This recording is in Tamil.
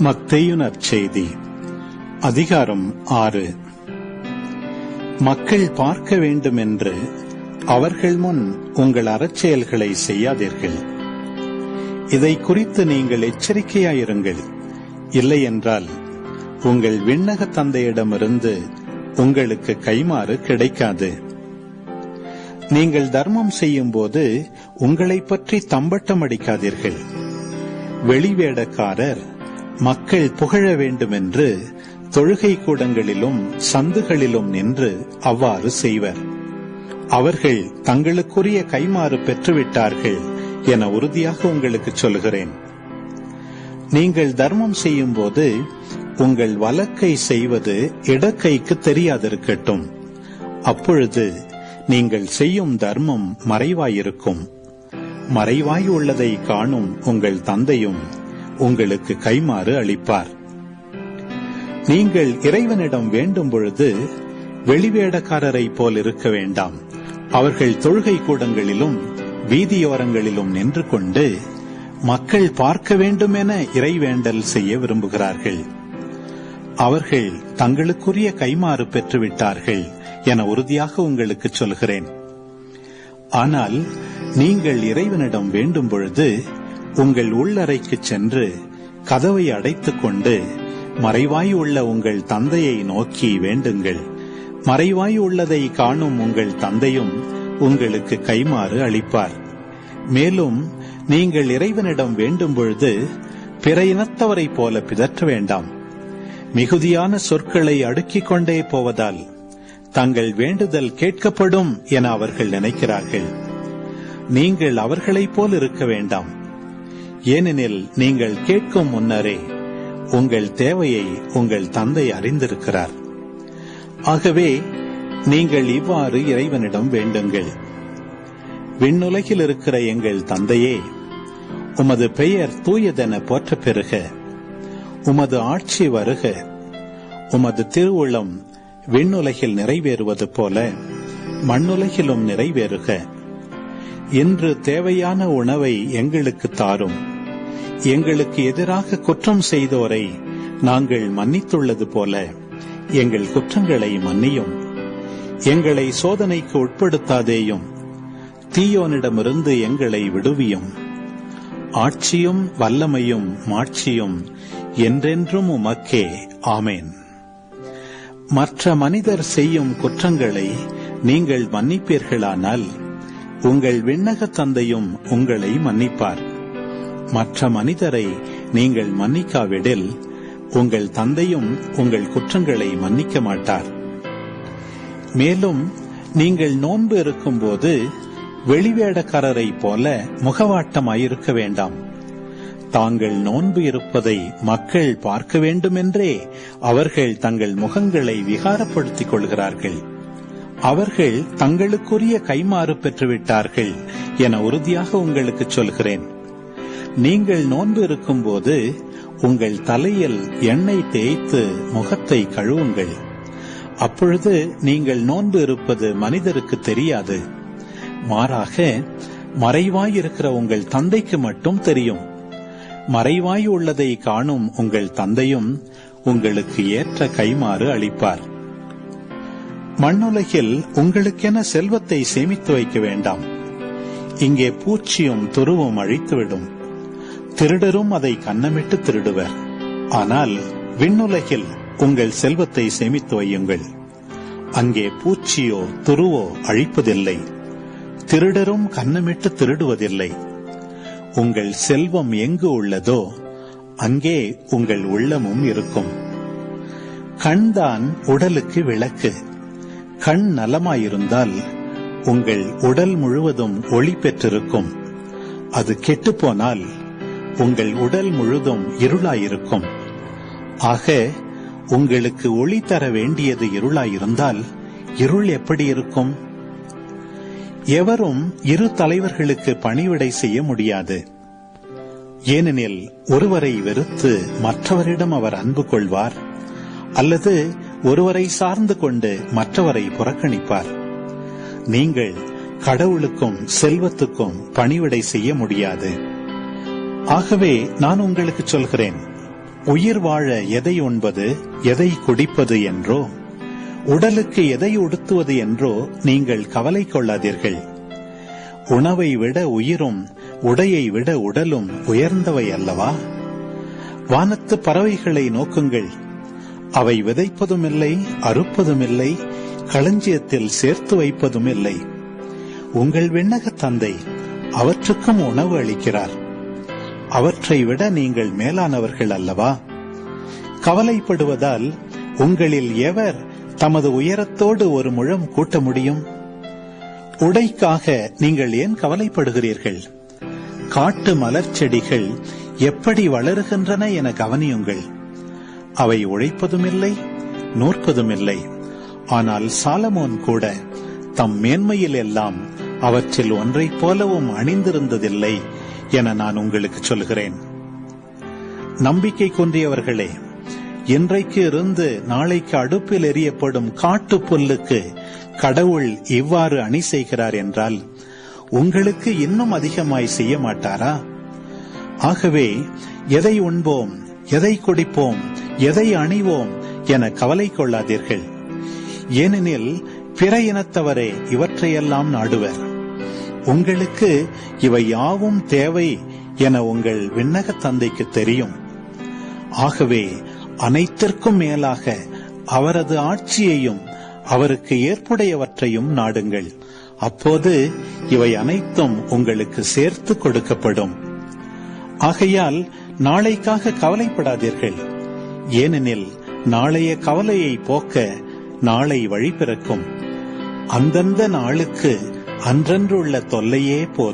மத்தேயு நற்செய்தி அதிகாரம் ஆறு. மக்கள் பார்க்க வேண்டும் என்று அவர்கள் முன் உங்கள் அறச்செயல்களை செய்யாதீர்கள். இதை குறித்து நீங்கள் எச்சரிக்கையாயிருங்கள். இல்லையென்றால் உங்கள் விண்ணக தந்தையிடமிருந்து உங்களுக்கு கைமாறு கிடைக்காது. நீங்கள் தர்மம் செய்யும்போது உங்களை பற்றி தம்பட்டம் அடிக்காதீர்கள் வெளிவேடக்காரர் மக்கள் புகழ வேண்டுமென்று தொழுகை கூடங்களிலும் சந்துகளிலும் நின்று அவ்வாறு செய்வர். அவர்கள் தங்களுக்குரிய கைமாறு பெற்றுவிட்டார்கள் என உறுதியாக உங்களுக்கு சொல்கிறேன் நீங்கள் தர்மம் செய்யும்போது உங்கள் வலக்கை செய்வது இடக்கைக்கு தெரியாதிருக்கட்டும். அப்பொழுது நீங்கள் செய்யும் தர்மம் மறைவாயிருக்கும். மறைவாய் உள்ளதை காணும் உங்கள் தந்தையும் உங்களுக்கு கைமாறு அளிப்பார். நீங்கள் இறைவனிடம் வேண்டும் பொழுது வெளிவேடக்காரரைப் போல் இருக்க வேண்டாம். அவர்கள் தொழுகை கூடங்களிலும் வீதியோரங்களிலும் நின்று கொண்டு மக்கள் பார்க்க வேண்டும் என இறைவேண்டல் செய்ய விரும்புகிறார்கள். அவர்கள் தங்களுக்குரிய கைமாறு பெற்றுவிட்டார்கள் என உறுதியாக உங்களுக்கு சொல்கிறேன். ஆனால் நீங்கள் இறைவனிடம் வேண்டும் பொழுது உங்கள் உள்ளறைக்கு சென்று கதவை அடைத்துக் கொண்டு மறைவாய் உள்ள உங்கள் தந்தையை நோக்கி வேண்டுங்கள். மறைவாய் உள்ளதை காணும் உங்கள் தந்தையும் உங்களுக்கு கைமாறு அளிப்பார். மேலும் நீங்கள் இறைவனிடம் வேண்டும் பொழுது பிற இனத்தவரைப் போல பிதற்ற வேண்டாம். மிகுதியான சொற்களை அடுக்கிக் கொண்டே போவதால் தங்கள் வேண்டுதல் கேட்கப்படும் என அவர்கள் நினைக்கிறார்கள். நீங்கள் அவர்களைப் போல் இருக்க வேண்டாம். ஏனெனில் நீங்கள் கேட்கும் முன்னரே உங்கள் தேவையை உங்கள் தந்தை அறிந்திருக்கிறார். ஆகவே நீங்கள் இவ்வாறு இறைவனிடம் வேண்டுங்கள். விண்ணுலகில் இருக்கிற எங்கள் தந்தையே உமது பெயர் தூயதென போற்ற பெறுக உமது ஆட்சி வருக. உமது திருவுளம் விண்ணுலகில் நிறைவேறுவது போல மண்ணுலகிலும் நிறைவேறுக. இன்று தேவையான உணவை எங்களுக்கு தாரும். எங்களுக்கு எதிராக குற்றம் செய்தோரை நாங்கள் மன்னித்துள்ளது போல எங்கள் குற்றங்களை மன்னியும். எங்களை சோதனைக்கு உட்படுத்தாதேயும் தீயோனிடமிருந்து எங்களை விடுவியும். ஆட்சியும் வல்லமையும் மாட்சியும் என்றென்றும் உமக்கே ஆமேன். மற்ற மனிதர் செய்யும் குற்றங்களை நீங்கள் மன்னிப்பீர்களானால் உங்கள் விண்ணக தந்தையும் உங்களை மன்னிப்பார். மற்ற மனிதரை நீங்கள் மன்னிக்காவிடில் உங்கள் தந்தையும் உங்கள் குற்றங்களை மன்னிக்க மாட்டார். மேலும் நீங்கள் நோன்பு இருக்கும்போது வெளிவேடக்காரரை போல முகவாட்டமாயிருக்க வேண்டாம். தாங்கள் நோன்பு இருப்பதை மக்கள் பார்க்க வேண்டுமென்றே அவர்கள் தங்கள் முகங்களை விகாரப்படுத்திக் கொள்கிறார்கள். அவர்கள் தங்களுக்குரிய கைமாறு பெற்றுவிட்டார்கள் என உறுதியாக உங்களுக்கு சொல்கிறேன். நீங்கள் நோன்பு இருக்கும்போது உங்கள் தலையில் எண்ணெய் தேய்த்து முகத்தை கழுவுங்கள். அப்பொழுது நீங்கள் நோன்பு இருப்பது மனிதருக்கு தெரியாது. மாறாக மறைவாயிருக்கிற உங்கள் தந்தைக்கு மட்டும் தெரியும். மறைவாய் உள்ளதை காணும் உங்கள் தந்தையும் உங்களுக்கு ஏற்ற கைமாறு அளிப்பார். மண்ணுலகில் உங்களுக்கென செல்வத்தை சேமித்து வைக்க வேண்டாம். இங்கே பூச்சியும் துருவும் அழித்துவிடும். திருடரும் அதை கண்ணமிட்டு திருடுவர். ஆனால் விண்ணுலகில் உங்கள் செல்வத்தை சேமித்து வையுங்கள். அங்கே பூச்சியோ துருவோ அழிப்பதில்லை. திருடரும் கண்ணமிட்டு திருடுவதில்லை. உங்கள் செல்வம் எங்கு உள்ளதோ அங்கே உங்கள் உள்ளமும் இருக்கும். கண்தான் உடலுக்கு விளக்கு. கண் நலமாயிருந்தால் உங்கள் உடல் முழுவதும் ஒளி பெற்றிருக்கும். அது கெட்டுப்போனால் உங்கள் உடல் முழுதும் இருளாயிருக்கும். ஆக உங்களுக்கு ஒளி தர வேண்டியது இருளாயிருந்தால் இருள் எப்படி இருக்கும்? எவரும் இரு தலைவர்களுக்கு பணிவிடை செய்ய முடியாது. ஏனெனில் ஒருவரை வெறுத்து மற்றவரிடம் அவர் அன்பு கொள்வார் அல்லது ஒருவரை சார்ந்து கொண்டு மற்றவரை புறக்கணிப்பார். நீங்கள் கடவுளுக்கும் செல்வத்துக்கும் பணிவிடை செய்ய முடியாது. ஆகவே நான் உங்களுக்கு சொல்கிறேன் உயிர் வாழ எதை உண்பது எதை குடிப்பது என்றோ உடலுக்கு எதை உடுத்துவது என்றோ நீங்கள் கவலை கொள்ளாதீர்கள். உணவை விட உயிரும் உடையை விட உடலும் உயர்ந்தவை அல்லவா? வானத்து பறவைகளை நோக்குங்கள். அவை விதைப்பதும் இல்லை அறுப்பதும் இல்லை களஞ்சியத்தில் சேர்த்து வைப்பதும் இல்லை உங்கள் விண்ணக தந்தை அவற்றுக்கும் உணவு அளிக்கிறார். அவற்றை விட நீங்கள் மேலானவர்கள் அல்லவா? கவலைப்படுவதால் உங்களில் எவர் தமது உயரத்தோடு ஒரு முழம் கூட்ட முடியும்? உடைக்காக நீங்கள் ஏன் கவலைப்படுகிறீர்கள்? காட்டு மலர் செடிகள் எப்படி வளருகின்றன என கவனியுங்கள். அவை உழைப்பதுமில்லை நூற்பதுமில்லை. ஆனால் சாலமோன் கூட தம் மேன்மையில் எல்லாம் அவற்றில் ஒன்றைப் போலவும் அணிந்திருந்ததில்லை. என நான் உங்களுக்கு சொல்கிறேன் நம்பிக்கை கொன்றியவர்களே இன்றைக்கு இருந்து நாளைக்கு அடுப்பில் எரியப்படும் காட்டு புல்லுக்கு கடவுள் இவ்வாறு அணி செய்கிறார் என்றால் உங்களுக்கு இன்னும் அதிகமாய் செய்ய மாட்டாரா? ஆகவே எதை உண்போம் எதை குடிப்போம் எதை அணிவோம் என கவலை கொள்ளாதீர்கள். ஏனெனில் பிற இனத்தவரே இவற்றையெல்லாம் நாடுவர். உங்களுக்கு இவை யாவும் தேவை என உங்கள் விண்ணக தந்தைக்கு தெரியும். ஆகவே அனைத்திற்கும் மேலாக அவரது ஆட்சியையும் அவருக்கு ஏற்புடையவற்றையும் நாடுங்கள். அப்போது இவை அனைத்தும் உங்களுக்கு சேர்த்து கொடுக்கப்படும். ஆகையால் நாளைக்காக கவலைப்படாதீர்கள். ஏனெனில் நாளைய கவலையை போக்க நாளை வழி பிறக்கும். அந்தந்த நாளுக்கு அன்றன்று உள்ள தொல்லையே போதும்.